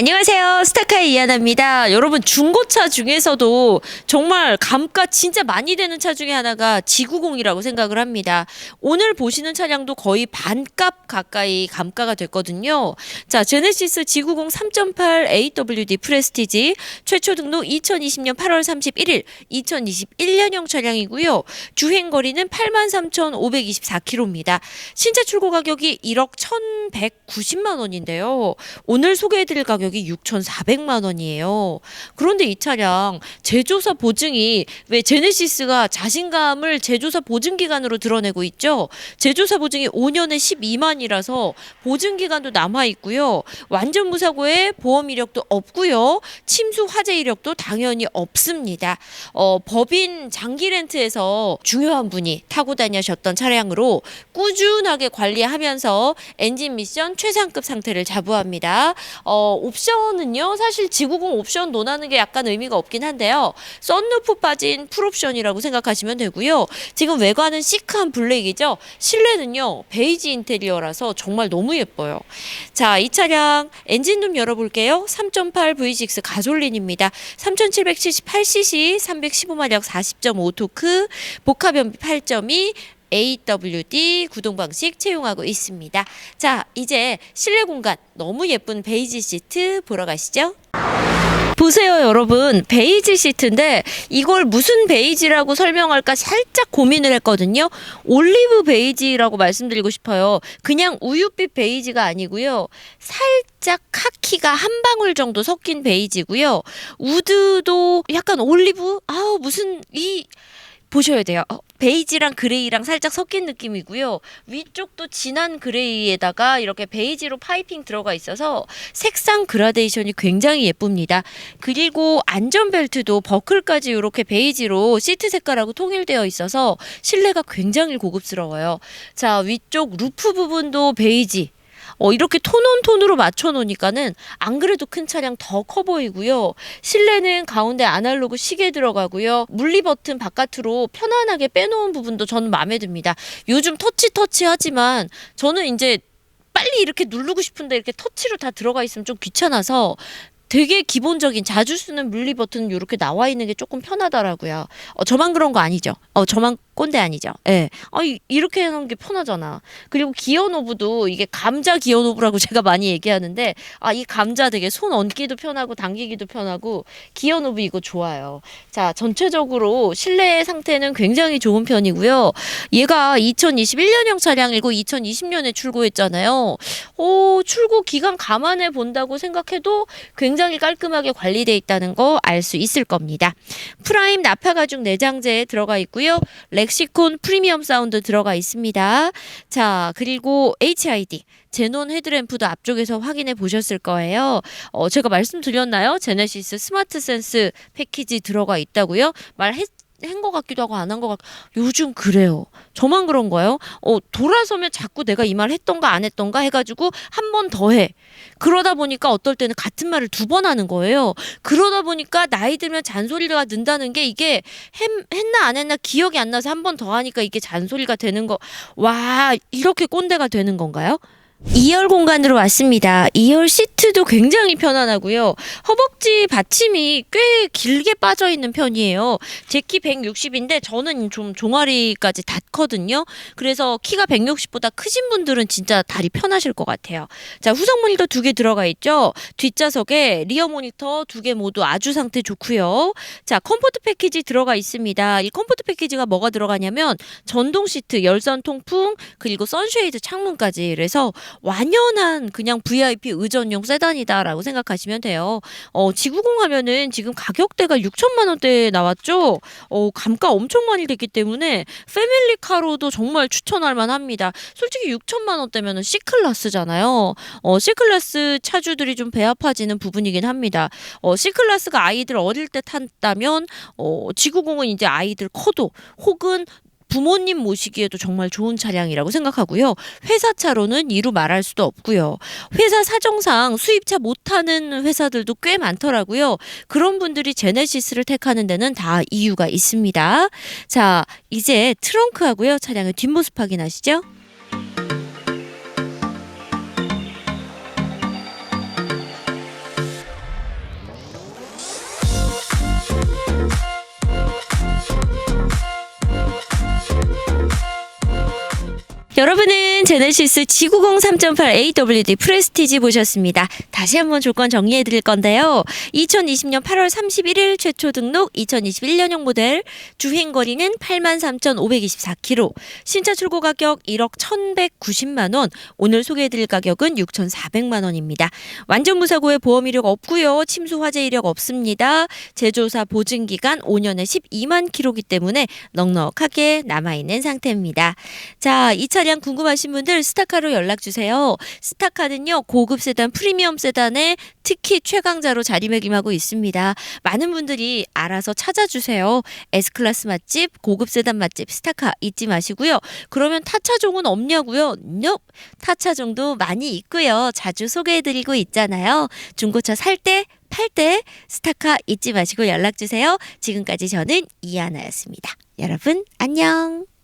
안녕하세요. 스타카의 이하나입니다. 여러분, 중고차 중에서도 정말 감가 진짜 많이 되는 차 중에 하나가 지구공이라고 생각을 합니다. 오늘 보시는 차량도 거의 반값 가까이 감가가 됐거든요. 자, 제네시스 지구공 3.8 AWD 프레스티지 최초 등록 2020년 8월 31일 2021년형 차량이고요. 주행 거리는 83,524km입니다. 신차 출고 가격이 1억 1,190만 원인데요. 오늘 소개해드릴 가격 이 6,400만 원이에요. 그런데 이 차량 제조사 보증이 왜 제네시스가 자신감을 제조사 보증 기간으로 드러내고 있죠. 제조사 보증이 5년에 12만이라서 보증 기간도 남아 있고요. 완전 무사고에 보험 이력도 없고요. 침수 화재 이력도 당연히 없습니다. 어, 법인 장기 렌트에서 중요한 분이 타고 다니셨던 차량으로 꾸준하게 관리하면서 엔진 미션 최상급 상태를 자부합니다. 어, 은요, 사실 지구공 옵션 논하는 게 약간 의미가 없긴 한데요. 썬루프 빠진 풀옵션이라고 생각하시면 되고요. 지금 외관은 시크한 블랙이죠. 실내는요, 베이지 인테리어라서 정말 너무 예뻐요. 자, 이 차량 엔진 룸 열어볼게요. 3.8 V6 가솔린입니다. 3778cc, 315마력 40.5 토크, 복합 연비 8.2, AWD 구동 방식 채용하고 있습니다. 자, 이제 실내 공간 너무 예쁜 베이지 시트 보러 가시죠. 보세요, 여러분. 베이지 시트인데 이걸 무슨 베이지라고 설명할까 살짝 고민을 했거든요. 올리브 베이지라고 말씀드리고 싶어요. 그냥 우유빛 베이지가 아니고요. 살짝 카키가 한 방울 정도 섞인 베이지고요. 우드도 약간 올리브? 아우, 무슨 이 보셔야 돼요. 어, 베이지랑 그레이랑 살짝 섞인 느낌이고요. 위쪽도 진한 그레이에다가 이렇게 베이지로 파이핑 들어가 있어서 색상 그라데이션이 굉장히 예쁩니다. 그리고 안전벨트도 버클까지 이렇게 베이지로 시트 색깔하고 통일되어 있어서 실내가 굉장히 고급스러워요. 자, 위쪽 루프 부분도 베이지. 어, 이렇게 톤온 톤으로 맞춰 놓으니까는 안 그래도 큰 차량 더 커 보이고요. 실내는 가운데 아날로그 시계 들어가고요. 물리 버튼 바깥으로 편안하게 빼놓은 부분도 저는 마음에 듭니다. 요즘 터치 터치 하지만 저는 이제 빨리 이렇게 누르고 싶은데 이렇게 터치로 다 들어가 있으면 좀 귀찮아서 되게 기본적인 자주 쓰는 물리 버튼 이렇게 나와 있는 게 조금 편하더라고요. 어, 저만 그런 거 아니죠? 어, 저만 꼰대 아니죠? 예. 어, 이- 이렇게 하는 게 편하잖아. 그리고 기어 노브도 이게 감자 기어 노브라고 제가 많이 얘기하는데 아, 이 감자 되게 손 얹기도 편하고 당기기도 편하고 기어 노브 이거 좋아요. 자, 전체적으로 실내 상태는 굉장히 좋은 편이고요. 얘가 2021년형 차량이고 2020년에 출고했잖아요. 오, 출고 기간 감안해 본다고 생각해도 굉장히 깔끔하게 관리돼 있다는 거 알 수 있을 겁니다. 프라임 나파 가죽 내장재에 들어가 있고요. 렉시콘 프리미엄 사운드 들어가 있습니다. 자, 그리고 HID 제논 헤드램프도 앞쪽에서 확인해 보셨을 거예요. 어, 제가 말씀드렸나요? 제네시스 스마트 센스 패키지 들어가 있다고요? 말했 한 것 같기도 하고 안 한 것 같. 요즘 그래요. 저만 그런 거예요. 어 돌아서면 자꾸 내가 이 말 했던가 안 했던가 해가지고 한 번 더 해. 그러다 보니까 어떨 때는 같은 말을 두 번 하는 거예요. 그러다 보니까 나이 들면 잔소리가 는다는 게 이게 했, 했나 안 했나 기억이 안 나서 한 번 더 하니까 이게 잔소리가 되는 거. 와 이렇게 꼰대가 되는 건가요? 2열 공간으로 왔습니다. 2열 시트도 굉장히 편안하고요. 허벅지 받침이 꽤 길게 빠져 있는 편이에요. 제 키 160인데 저는 좀 종아리까지 닿거든요. 그래서 키가 160보다 크신 분들은 진짜 다리 편하실 것 같아요. 자, 후석 모니터 두 개 들어가 있죠. 뒷좌석에 리어 모니터 두 개 모두 아주 상태 좋고요. 자, 컴포트 패키지 들어가 있습니다. 이 컴포트 패키지가 뭐가 들어가냐면 전동 시트, 열선 통풍, 그리고 선쉐이드 창문까지 그래서 완연한 그냥 VIP 의전용 세단이다라고 생각하시면 돼요. 어, 지구공 하면은 지금 가격대가 6천만 원대에 나왔죠. 어, 감가 엄청 많이 됐기 때문에 패밀리카로도 정말 추천할 만합니다. 솔직히 6천만 원대면은 C클래스잖아요. 어, C클래스 차주들이 좀배 아파지는 부분이긴 합니다. 어, C클래스가 아이들 어릴 때 탔다면 어, 지구공은 이제 아이들 커도 혹은 부모님 모시기에도 정말 좋은 차량이라고 생각하고요. 회사 차로는 이루 말할 수도 없고요. 회사 사정상 수입차 못하는 회사들도 꽤 많더라고요. 그런 분들이 제네시스를 택하는 데는 다 이유가 있습니다. 자, 이제 트렁크하고요. 차량의 뒷모습 확인하시죠. 제네시스 G90 3.8 AWD 프레스티지 보셨습니다. 다시 한번 조건 정리해 드릴 건데요. 2020년 8월 31일 최초 등록 2021년형 모델 주행 거리는 83,524km. 신차 출고 가격 1억 1,190만 원. 오늘 소개해 드릴 가격은 6,400만 원입니다. 완전 무사고에 보험 이력 없고요. 침수 화재 이력 없습니다. 제조사 보증 기간 5년에 12만 킬로기 때문에 넉넉하게 남아 있는 상태입니다. 자, 이 차량 궁금하신 분들 스타카로 연락 주세요. 스타카는요. 고급 세단, 프리미엄 세단에 특히 최강자로 자리매김하고 있습니다. 많은 분들이 알아서 찾아주세요. S클래스 맛집, 고급 세단 맛집 스타카 잊지 마시고요. 그러면 타차종은 없냐고요? n 타차종도 많이 있고요. 자주 소개해드리고 있잖아요. 중고차 살 때, 팔 때 스타카 잊지 마시고 연락 주세요. 지금까지 저는 이하나였습니다. 여러분 안녕.